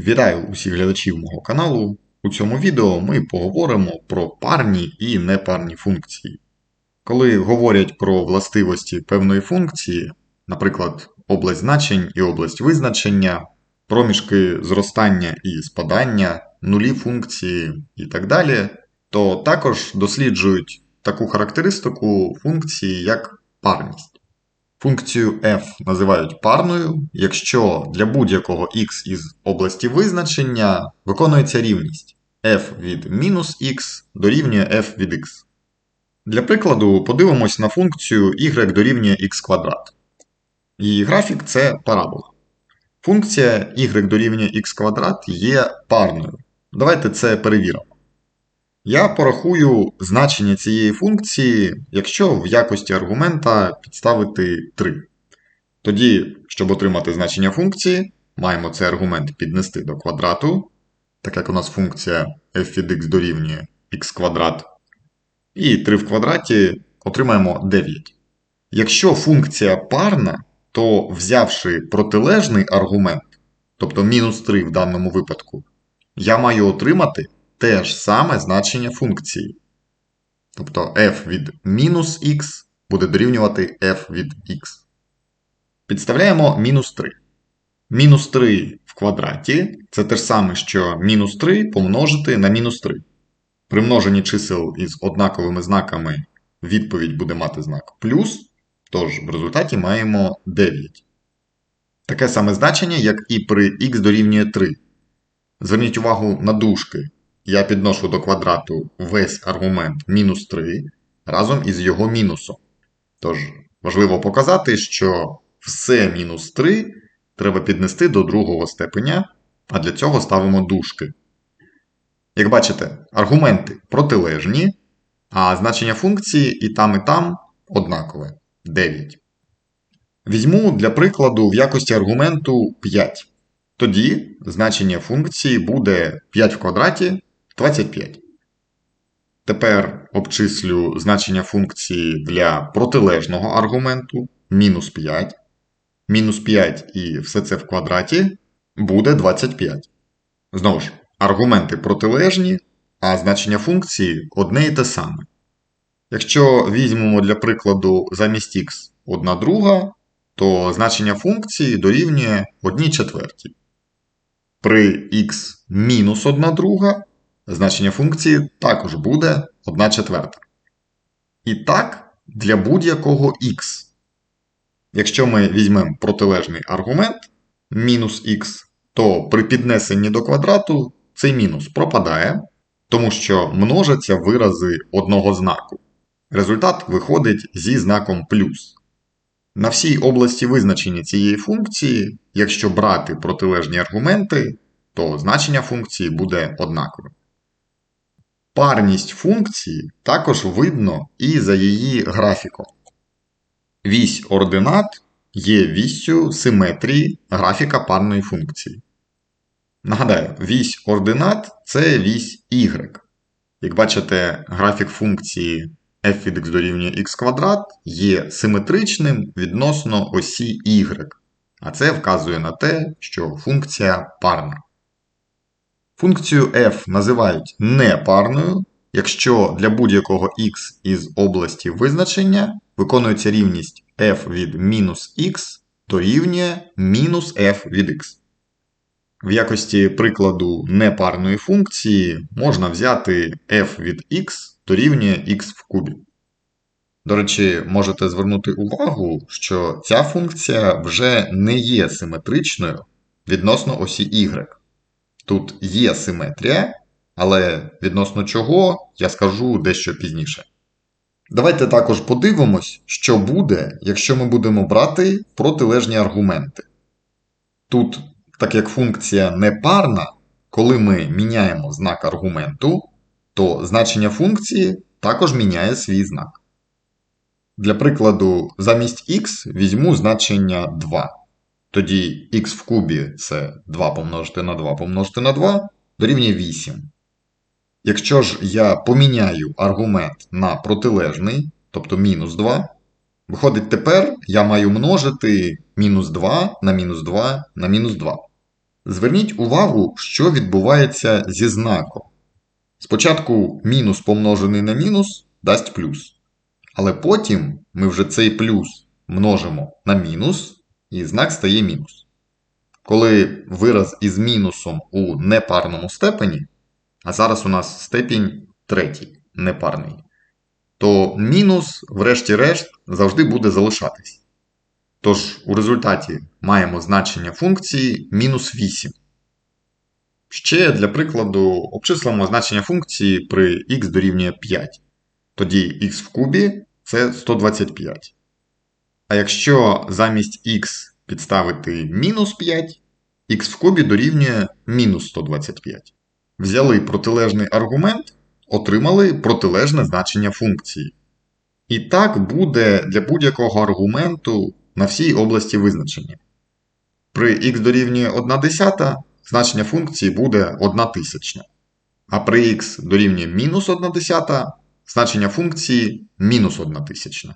Вітаю усіх глядачів мого каналу. У цьому відео ми поговоримо про парні і непарні функції. Коли говорять про властивості певної функції, наприклад, область значень і область визначення, проміжки зростання і спадання, нулі функції і так далі, то також досліджують таку характеристику функції, як парність. Функцію f називають парною, якщо для будь-якого x із області визначення виконується рівність f від мінус x дорівнює f від x. Для прикладу, подивимось на функцію y дорівнює x квадрат. Її графік це парабола. Функція y дорівнює x квадрат є парною. Давайте це перевіримо. Я порахую значення цієї функції, якщо в якості аргумента підставити 3. Тоді, щоб отримати значення функції, маємо цей аргумент піднести до квадрату, так як у нас функція f від x дорівнює x квадрат. І 3 в квадраті отримаємо 9. Якщо функція парна, то взявши протилежний аргумент, тобто мінус 3 в даному випадку, я маю отримати те ж саме значення функції. Тобто f від мінус х буде дорівнювати f від x. Підставляємо мінус 3. Мінус 3 в квадраті це те ж саме, що мінус 3 помножити на мінус 3. При множенні чисел із однаковими знаками відповідь буде мати знак плюс, тож в результаті маємо 9. Таке саме значення, як і при х дорівнює 3. Зверніть увагу на дужки я підношу до квадрату весь аргумент мінус 3 разом із його мінусом. Тож, важливо показати, що все мінус 3 треба піднести до другого степеня, а для цього ставимо дужки. Як бачите, аргументи протилежні, а значення функції і там, і там однакове 9. Візьму для прикладу в якості аргументу 5. Тоді значення функції буде 5 в квадраті 25. Тепер обчислю значення функції для протилежного аргументу мінус 5. Мінус 5 і все це в квадраті буде 25. Знову ж, аргументи протилежні, а значення функції одне і те саме. Якщо візьмемо для прикладу замість х 1 друга, то значення функції дорівнює 1 четвертій. При х мінус 1 друга значення функції також буде 1 четверта. І так, для будь-якого х. Якщо ми візьмемо протилежний аргумент мінус х, то при піднесенні до квадрату цей мінус пропадає, тому що множаться вирази одного знаку. Результат виходить зі знаком плюс. На всій області визначення цієї функції, якщо брати протилежні аргументи, то значення функції буде однаковим. Парність функції також видно і за її графіком. Вісь ординат є віссю симетрії графіка парної функції. Нагадаю, вісь ординат це вісь y. Як бачите, графік функції f від x дорівнює x квадрат є симетричним відносно осі y, а це вказує на те, що функція парна. Функцію f називають непарною, якщо для будь-якого x із області визначення виконується рівність f від мінус x дорівнює мінус f від x. В якості прикладу непарної функції можна взяти f від x дорівнює x в кубі. До речі, можете звернути увагу, що ця функція вже не є симетричною відносно осі y. Тут є симетрія, але відносно чого я скажу дещо пізніше. Давайте також подивимось, що буде, якщо ми будемо брати протилежні аргументи. Тут, так як функція непарна, коли ми міняємо знак аргументу, то значення функції також міняє свій знак. Для прикладу, замість х візьму значення 2. Тоді х в кубі це 2 помножити на 2 помножити на 2 дорівнює 8. Якщо ж я поміняю аргумент на протилежний, тобто мінус 2, виходить, тепер я маю множити мінус 2 на мінус 2 на мінус 2. Зверніть увагу, що відбувається зі знаком. Спочатку мінус помножений на мінус дасть плюс. Але потім ми вже цей плюс множимо на мінус, і знак стає мінус. Коли вираз із мінусом у непарному степені, а зараз у нас степінь третій, непарний, то мінус, врешті-решт, завжди буде залишатись. Тож у результаті маємо значення функції мінус 8. Ще для прикладу обчислимо значення функції при х дорівнює 5. Тоді х в кубі це 125. А якщо замість х підставити мінус 5, х в кубі дорівнює мінус 125. Взяли протилежний аргумент, отримали протилежне значення функції. І так буде для будь-якого аргументу на всій області визначення. При х дорівнює 1 десята значення функції буде 1 тисячна. А при х дорівнює мінус 1 десята значення функції мінус 1 тисячна.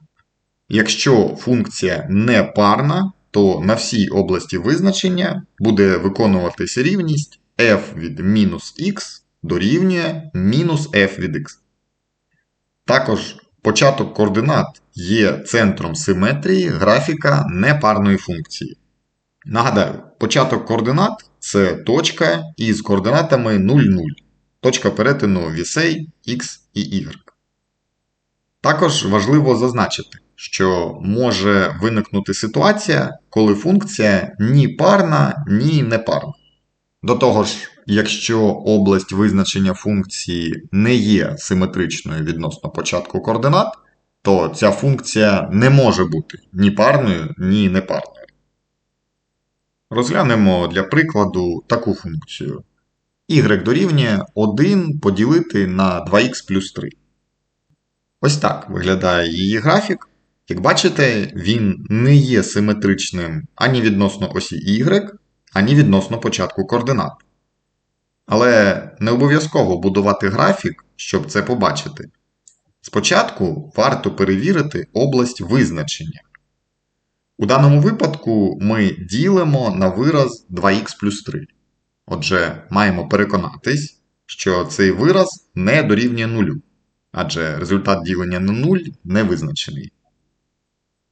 Якщо функція не парна, то на всій області визначення буде виконуватися рівність f від мінус х дорівнює мінус f від x. Також початок координат є центром симетрії графіка непарної функції. Нагадаю, початок координат це точка із координатами 0, 0, точка перетину вісей x і y. Також важливо зазначити, що може виникнути ситуація, коли функція ні парна, ні непарна. До того ж, якщо область визначення функції не є симетричною відносно початку координат, то ця функція не може бути ні парною, ні непарною. Розглянемо для прикладу таку функцію. y дорівнює 1 поділити на 2х плюс 3. Ось так виглядає її графік. Як бачите, він не є симетричним ані відносно осі y, ані відносно початку координат. Але не обов'язково будувати графік, щоб це побачити. Спочатку варто перевірити область визначення. У даному випадку ми ділимо на вираз 2х плюс 3. Отже, маємо переконатись, що цей вираз не дорівнює нулю, адже результат ділення на 0 не визначений.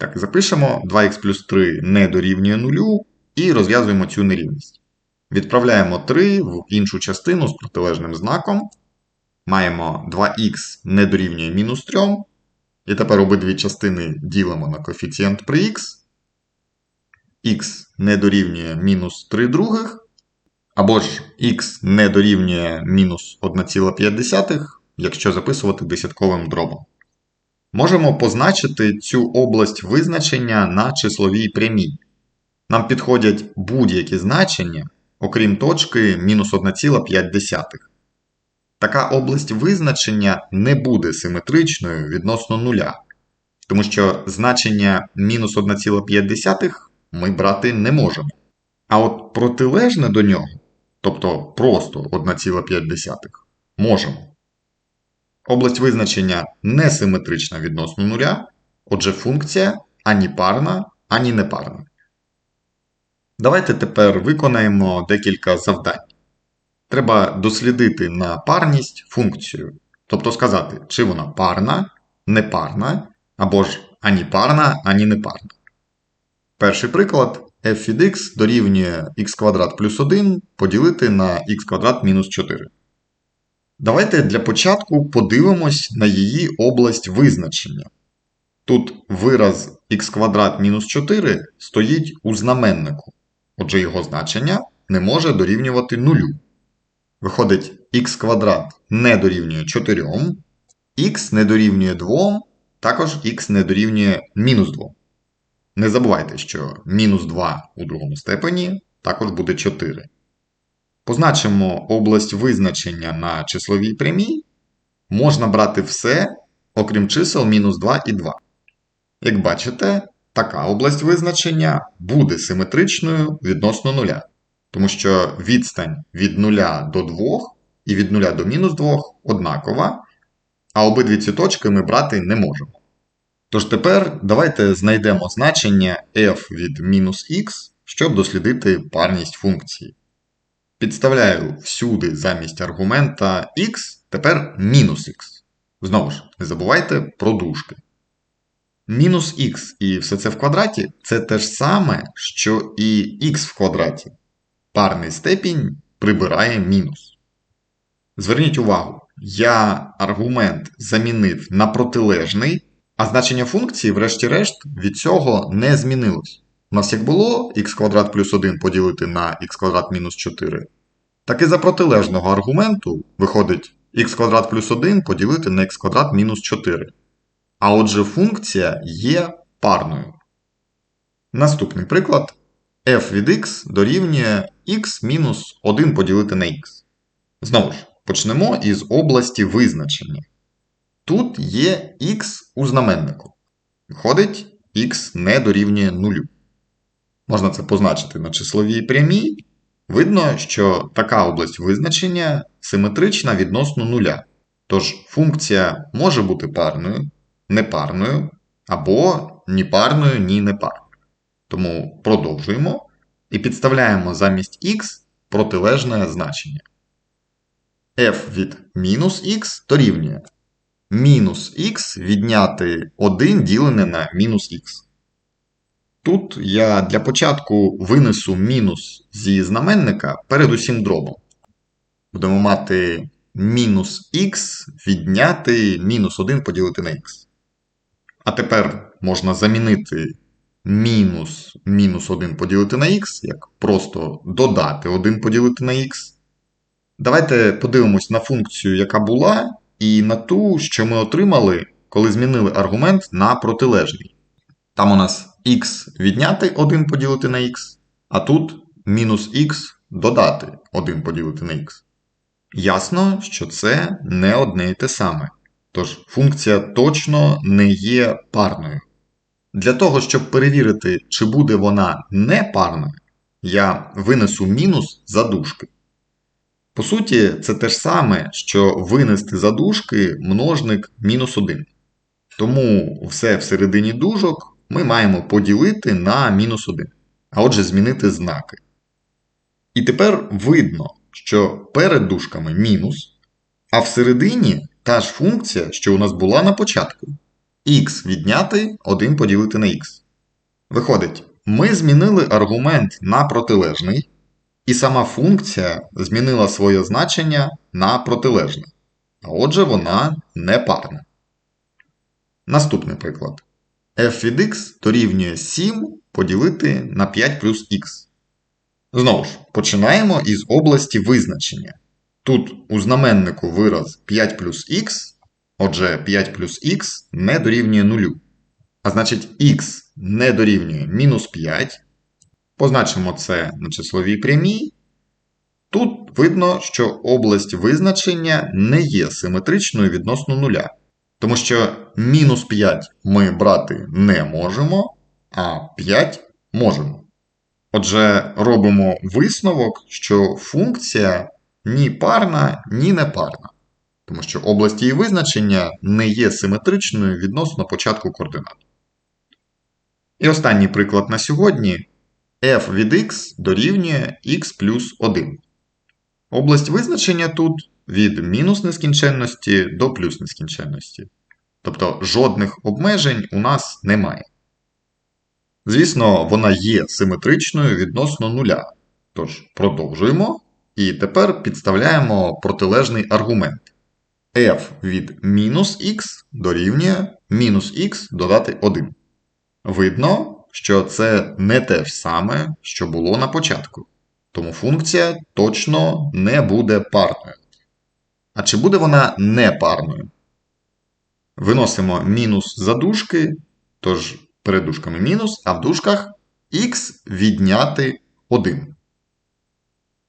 Так, запишемо 2х плюс 3 не дорівнює нулю і розв'язуємо цю нерівність. Відправляємо 3 в іншу частину з протилежним знаком. Маємо 2х не дорівнює мінус 3. І тепер обидві частини ділимо на коефіцієнт при х. х не дорівнює мінус 3 других. Або ж х не дорівнює мінус 1,5, якщо записувати десятковим дробом. Можемо позначити цю область визначення на числовій прямій. Нам підходять будь-які значення, окрім точки мінус 1,5. Така область визначення не буде симетричною відносно нуля, тому що значення мінус 1,5 ми брати не можемо. А от протилежне до нього, тобто просто 1,5, можемо. Область визначення несиметрична відносно нуля, отже, функція ані парна, ані непарна. Давайте тепер виконаємо декілька завдань. Треба дослідити на парність функцію, тобто сказати, чи вона парна, непарна, або ж ані парна, ані непарна. Перший приклад f від x дорівнює x квадрат плюс 1 поділити на x квадрат мінус 4. Давайте для початку подивимось на її область визначення. Тут вираз x квадрат мінус 4 стоїть у знаменнику, отже його значення не може дорівнювати нулю. Виходить, х квадрат не дорівнює 4, х не дорівнює 2, також х не дорівнює мінус 2. Не забувайте, що мінус 2 у другому степені також буде 4. Позначимо область визначення на числовій прямій. Можна брати все, окрім чисел мінус 2 і 2. Як бачите, така область визначення буде симетричною відносно нуля, тому що відстань від 0 до 2 і від 0 до мінус 2 однакова, а обидві ці точки ми брати не можемо. Тож тепер давайте знайдемо значення f від мінус х, щоб дослідити парність функції. Підставляю всюди замість аргумента x, тепер мінус x. Знову ж, не забувайте про дужки. Мінус х і все це в квадраті це те ж саме, що і х в квадраті. Парний степінь прибирає мінус. Зверніть увагу, я аргумент замінив на протилежний, а значення функції, врешті-решт, від цього не змінилось. У нас як було х квадрат плюс 1 поділити на х квадрат мінус 4, так і за протилежного аргументу виходить х квадрат плюс 1 поділити на х квадрат мінус 4. А отже, функція є парною. Наступний приклад f від x дорівнює x мінус 1 поділити на x. Знову ж, почнемо із області визначення. Тут є x у знаменнику. Виходить, x не дорівнює 0. Можна це позначити на числовій прямій. Видно, що така область визначення симетрична відносно нуля. Тож функція може бути парною, непарною, або ні парною, ні непарною. Тому продовжуємо і підставляємо замість x протилежне значення. f від мінус х дорівнює мінус х відняти 1 ділене на мінус х. Тут я для початку винесу мінус зі знаменника перед усім дробом. Будемо мати мінус х відняти мінус 1 поділити на х. А тепер можна замінити мінус мінус 1 поділити на х, як просто додати 1 поділити на х. Давайте подивимось на функцію, яка була, і на ту, що ми отримали, коли змінили аргумент на протилежний. Там у нас х відняти 1 поділити на х, а тут мінус х додати 1 поділити на х. Ясно, що це не одне і те саме. Тож функція точно не є парною. Для того, щоб перевірити, чи буде вона не парною, я винесу мінус за дужки. По суті, це те ж саме, що винести за дужки множник мінус 1. Тому все всередині дужок ми маємо поділити на мінус 1, а отже, змінити знаки. І тепер видно, що перед дужками мінус, а всередині та ж функція, що у нас була на початку. х відняти 1 поділити на х. Виходить, ми змінили аргумент на протилежний, і сама функція змінила своє значення на протилежне. А отже, вона не парна. Наступний приклад. F від x дорівнює 7 поділити на 5 плюс х. Знову ж, починаємо із області визначення. Тут у знаменнику вираз 5 плюс х, отже, 5 плюс х не дорівнює 0. А значить, х не дорівнює мінус 5. Позначимо це на числовій прямій. Тут видно, що область визначення не є симетричною відносно нуля. Тому що мінус 5 ми брати не можемо, а 5 можемо. Отже, робимо висновок, що функція ні парна, ні непарна. Тому що область її визначення не є симетричною відносно початку координат. І останній приклад на сьогодні f від x дорівнює x плюс 1. Область визначення тут від мінус нескінченності до плюс нескінченності. Тобто жодних обмежень у нас немає. Звісно, вона є симетричною відносно нуля. Тож, продовжуємо. І тепер підставляємо протилежний аргумент. f від мінус х дорівнює мінус х додати 1. Видно, що це не те ж саме, що було на початку. Тому функція точно не буде парною. А чи буде вона не парною? Виносимо мінус за дужки, тож перед дужками мінус, а в дужках х відняти 1.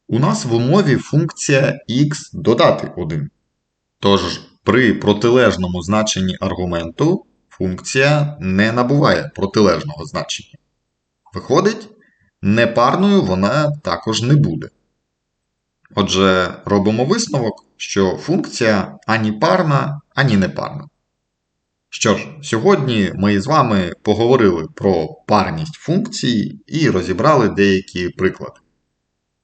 У нас в умові функція х додати 1. Тож при протилежному значенні аргументу функція не набуває протилежного значення. Виходить, непарною вона також не буде. Отже, робимо висновок, що функція ані парна, ані непарна. Що ж, сьогодні ми з вами поговорили про парність функцій і розібрали деякі приклади.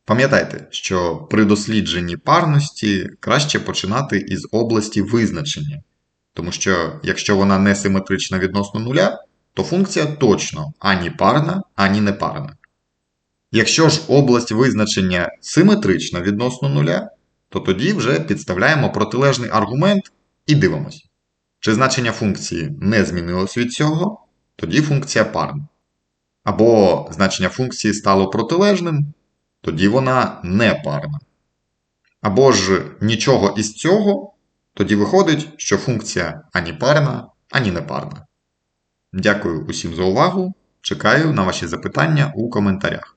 Пам'ятайте, що при дослідженні парності краще починати із області визначення, тому що якщо вона не симетрична відносно нуля, то функція точно ані парна, ані непарна. Якщо ж область визначення симетрична відносно нуля, то тоді вже підставляємо протилежний аргумент і дивимось. Чи значення функції не змінилось від цього, тоді функція парна. Або значення функції стало протилежним, тоді вона не парна. Або ж нічого із цього, тоді виходить, що функція ані парна, ані непарна. Дякую усім за увагу. Чекаю на ваші запитання у коментарях.